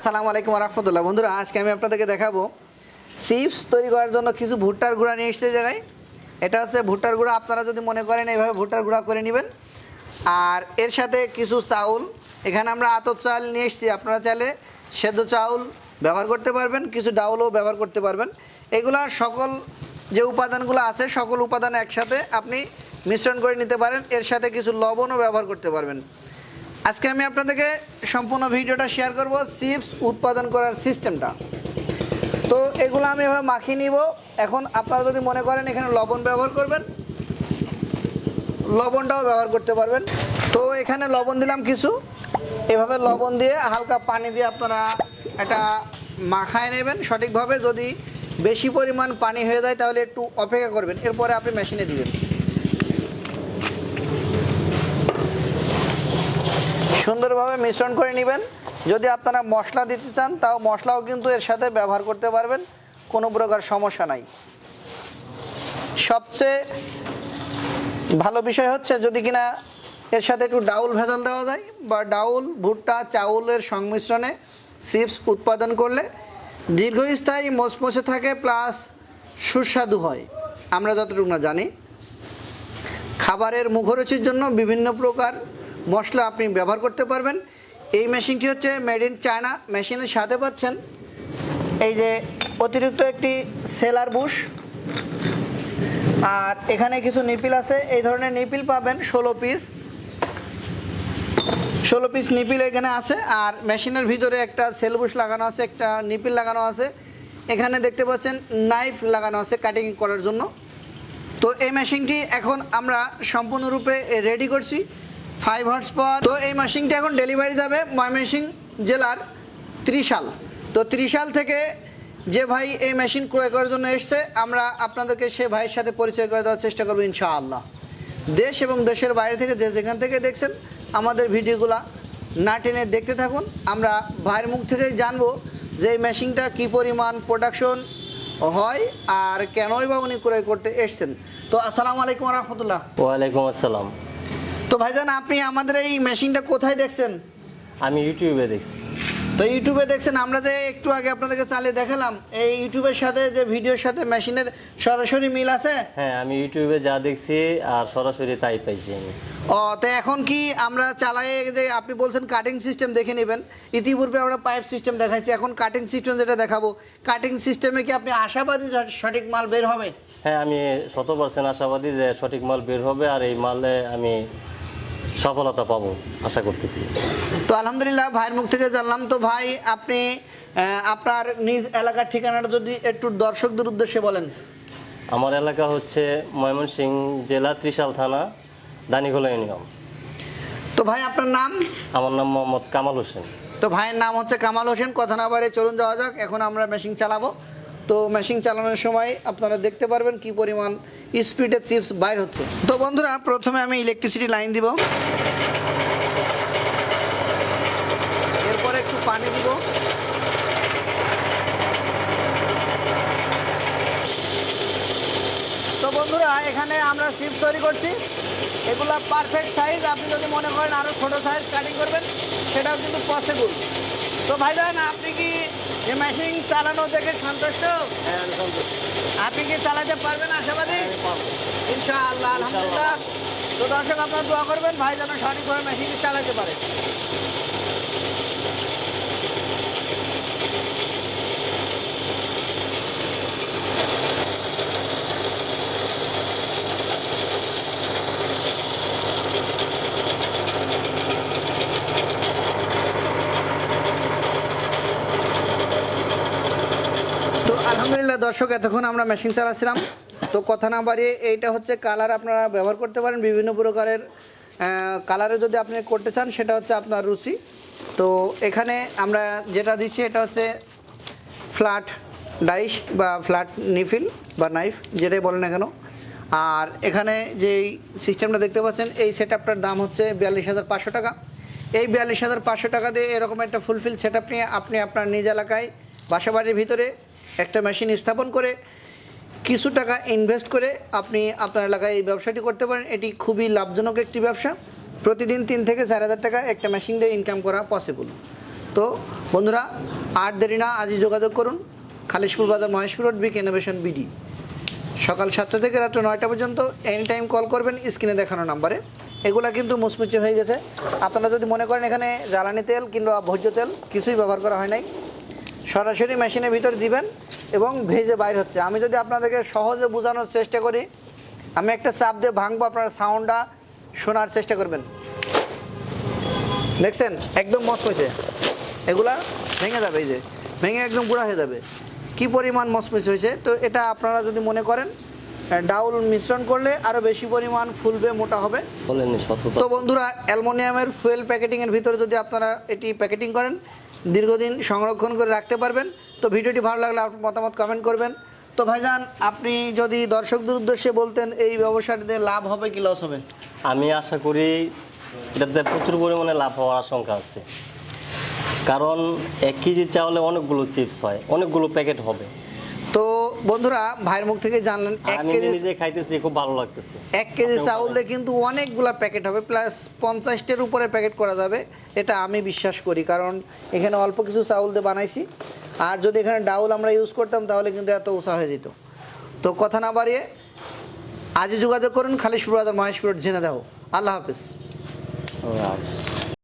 আসসালামু আলাইকুম রহমতুল্লাহ বন্ধুরা, আজকে আমি আপনাদেরকে দেখাবো চিপস তৈরি করার জন্য কিছু ভুট্টার গুঁড়া নিয়ে এসেছে জায়গায়। এটা হচ্ছে ভুট্টার গুঁড়া, আপনারা যদি মনে করেন এইভাবে ভুট্টার গুঁড়া করে নেবেন। আর এর সাথে কিছু চাউল, এখানে আমরা আতপ চাল নিয়ে এসেছি, আপনারা চাইলে সেদ্ধ চাউল ব্যবহার করতে পারবেন, কিছু ডাউলও ব্যবহার করতে পারবেন। এগুলা সকল যে উপাদানগুলো আছে, সকল উপাদান একসাথে আপনি মিশ্রণ করে নিতে পারেন। এর সাথে কিছু লবণও ব্যবহার করতে পারবেন। আজকে আমি আপনাদেরকে সম্পূর্ণ ভিডিওটা শেয়ার করব চিপস উৎপাদন করার সিস্টেমটা তো এগুলো আমি এভাবে মাখিয়ে নিব। এখন আপনারা যদি মনে করেন এখানে লবণ ব্যবহার করবেন, লবণটাও ব্যবহার করতে পারবেন। তো এখানে লবণ দিলাম কিছু। এভাবে লবণ দিয়ে হালকা পানি দিয়ে আপনারা এটা মাখায় নেবেন সঠিকভাবে। যদি বেশি পরিমাণ পানি হয়ে যায় তাহলে একটু অপেক্ষা করবেন, এরপরে আপনি মেশিনে দিবেন। সুন্দরভাবে মিশ্রণ করে নেবেন। যদি আপনারা মশলা দিতে চান, তাও মশলাও কিন্তু এর সাথে ব্যবহার করতে পারবেন। কোনো প্রকার সমস্যা নাই। সবচেয়ে ভালো বিষয় হচ্ছে, যদি কিনা এর সাথে একটু ডাউল ভেজাল দেওয়া যায় বা ডাউল, ভুট্টা, চাউলের সংমিশ্রণে চিপস উৎপাদন করলে দীর্ঘস্থায়ী মচমচে থাকে, প্লাস সুস্বাদু হয়। আমরা যতটুকু না জানি। খাবারের মুখরুচির জন্য বিভিন্ন প্রকার মশলা আপনি ব্যবহার করতে পারবেন। এই মেশিনটি হচ্ছে মেড ইন চায়না মেশিনের সাথে পাচ্ছেন। এই যে অতিরিক্ত একটি সেলার বুশ। আর এখানে কিছু নিপিল আছে। এই ধরনের নিপিল পাবেন ষোলো পিস। ষোলো পিস নিপিল এখানে আছে। আর মেশিনের ভিতরে একটা সেল বুশ লাগানো আছে, একটা নিপিল লাগানো আছে। এখানে দেখতে পাচ্ছেন নাইফ লাগানো আছে কাটিং করার জন্য। তো এই মেশিনটি এখন আমরা সম্পূর্ণরূপে রেডি করছি। ফাইভ হর্স পাওয়ার তো এই মেশিনটি এখন ডেলিভারি যাবে ময়মনসিং জেলার ত্রিশাল। তো ত্রিশাল থেকে যে ভাই এই মেশিন ক্রয় করার জন্য এসছে, আমরা আপনাদেরকে সে ভাইয়ের সাথে পরিচয় করে দেওয়ার চেষ্টা করব ইনশাআল্লাহ। দেশ এবং দেশের বাইরে থেকে যে যেখান থেকে দেখছেন, আমাদের ভিডিওগুলা না টেনে দেখতে থাকুন। আমরা ভাইয়ের মুখ থেকেই জানব যে এই মেশিনটা কী পরিমাণ প্রোডাকশন হয় আর কেনই বা উনি ক্রয় করতে এসছেন। তো আসসালামু আলাইকুম রহমতুল্লাহ। ওয়ালাইকুম আসসালাম। তো ভাইজান আপনি আমাদের এই মেশিনটা কোথায় দেখছেন? আমি ইউটিউবে দেখছি। তো ইউটিউবে দেখছেন আমরা যে একটু আগে আপনাদেরকে চালিয়ে দেখালাম এই ইউটিউবের সাথে যে ভিডিওর সাথে মেশিনের সরাসরি মিল আছে? হ্যাঁ আমি ইউটিউবে যা দেখছি আর সরাসরি তাই পাইছি আমি। ও তো এখন কি আমরা চালাই যে আপনি বলছেন কাটিং সিস্টেম দেখে নেবেন ইতিপূর্বে আমরা পাইপ সিস্টেম দেখাইছি এখন কাটিং সিস্টেম যেটা দেখাবো কাটিং সিস্টেমে কি আপনি আশাবাদী সঠিক মাল বের হবে? হ্যাঁ আমি শত পার্সেন্ট আশাবাদী যে সঠিক মাল বের হবে আর এই মালে আমি সফলতা পাবো আশা করতেছি। তো আলহামদুলিল্লাহ ভাইয়ের মুখ থেকে জানলাম। তো ভাই আপনি আপনার নিজ এলাকার ঠিকানাটা যদি একটু দর্শকদের উদ্দেশ্যে বলেন। আমার এলাকা হচ্ছে ময়মনসিংহ জেলা ত্রিশাল থানা দানিখোলা ইউনিয়ন। তো ভাই আপনার নাম? আমার নাম মোহাম্মদ কামাল হোসেন। তো ভাইয়ের নাম হচ্ছে কামাল হোসেন। কথা না বারে চলুন যাওয়া যাক। এখন আমরা মেশিন চালাবো। তো মেশিন চালানোর সময় আপনারা দেখতে পারবেন কি পরিমাণ স্পিডে চিপস বাইর হচ্ছে। তো বন্ধুরা, প্রথমে আমি ইলেকট্রিসিটি লাইন দিব। এরপরে একটু পানি দিব। তো বন্ধুরা, এখানে আমরা চিপস তৈরি করছি। এগুলা পারফেক্ট সাইজ আপনি যদি মনে করেন আরও ছোটো সাইজ কাটিং করবেন, সেটাও কিন্তু পসিবল তো ভাইজান আপনি কি এই মেশিন চালানো দেখে সন্তুষ্ট? হ্যাঁ আপনি কি চালাতে পারবেন আশাবাদী? ইনশাআল্লাহ আলহামদুলিল্লাহ। তো দর্শক আপনার দোয়া করবেন ভাই যেন সঠিকভাবে মেশিন চালাতে পারে তো আলহামদুলিল্লাহ, দর্শক, এতক্ষণ আমরা মেশিন চালাচ্ছিলাম। তো কথা না বাড়িয়ে এইটা হচ্ছে কালার আপনারা ব্যবহার করতে পারেন বিভিন্ন প্রকারের কালারে যদি আপনি করতে চান, সেটা হচ্ছে আপনার রুচি। তো এখানে আমরা যেটা দিচ্ছি, এটা হচ্ছে ফ্ল্যাট ডাইস বা ফ্ল্যাট নিফিল বা নাইফ যেটাই বলেন না কেন। আর এখানে যেই সিস্টেমটা দেখতে পাচ্ছেন, এই সেট দাম হচ্ছে বিয়াল্লিশ হাজার পাঁচশো টাকা। এই বিয়াল্লিশ হাজার পাঁচশো টাকা দিয়ে এরকম একটা ফুলফিল সেট নিয়ে আপনি আপনার নিজ এলাকায়, বাসাবাড়ির ভিতরে একটা মেশিন স্থাপন করে কিছু টাকা ইনভেস্ট করে আপনি আপনার এলাকায় এই ব্যবসাটি করতে পারেন। এটি খুবই লাভজনক একটি ব্যবসা। প্রতিদিন তিন থেকে চার হাজার টাকা একটা মেশিন দিয়ে ইনকাম করা পসিবল তো বন্ধুরা, আর দেরি না, আজই যোগাযোগ করুন। খালিশপুর বাজার, মহেশপুর রোড বিক ইনোভেশন বিডি সকাল সাতটা থেকে রাত্র নয়টা পর্যন্ত এনি টাইম কল করবেন স্ক্রিনে দেখানো নাম্বারে এগুলা কিন্তু মুচমুচে হয়ে গেছে। আপনারা যদি মনে করেন এখানে জ্বালানি তেল কিংবা ভোজ্য তেল কিছুই ব্যবহার করা হয় নাই সরাসরি মেশিনের ভিতর দিবেন এবং ভেজে বাইর হচ্ছে। আমি যদি আপনাদেরকে সহজে বোঝানোর চেষ্টা করি আমি একটা চাপ দিয়ে ভাঙবো আপনার সাউন্ডটা শোনার চেষ্টা করবেন। দেখছেন? একদম মস্ত হয়েছে। এগুলা ভেঙে যাবে এই যে। ভেঙে একদম গুঁড়া হয়ে যাবে। কি পরিমাণ মসমস হয়েছে তো এটা আপনারা যদি মনে করেন ডাউল মিশ্রণ করলে আরও বেশি পরিমাণ ফুলবে মোটা হবে। তো বন্ধুরা অ্যালমোনিয়ামের ফুয়েল প্যাকেটিংয়ের ভিতরে যদি আপনারা এটি প্যাকেটিং করেন দীর্ঘদিন সংরক্ষণ করে রাখতে পারবেন। তো ভিডিওটি ভালো লাগলে আপনার মতামত কমেন্ট করবেন। তো ভাইজান, আপনি যদি দর্শকদের উদ্দেশ্যে বলতেন, এই ব্যবসাটিতে লাভ হবে কি লস হবে? আমি আশা করি এটাতে প্রচুর পরিমাণে লাভ হওয়ার আশঙ্কা আছে। কারণ, এক কেজি চাউলে অনেকগুলো চিপস হয়, অনেকগুলো প্যাকেট হবে। তো বন্ধুরা ভাইয়ের মুখ থেকে জানলেন এক কেজি নিজে খাইতেছি খুব ভালো লাগতেছে। এক কেজি চাউল দিয়ে কিন্তু অনেকগুলা প্যাকেট হবে প্লাস পঞ্চাশটার উপরে প্যাকেট করা যাবে এটা আমি বিশ্বাস করি কারণ এখানে অল্প কিছু চাউল দিয়ে বানাইছি। আর যদি এখানে ডাউল আমরা ইউজ করতাম তাহলে কিন্তু এত উষা হয়ে যেত। তো কথা না বাড়িয়ে আজই যোগাযোগ করুন খালিশপুর বাজার মহেশপুর জেনে দাও আল্লাহ হাফিজ। আল্লাহ হাফেজ।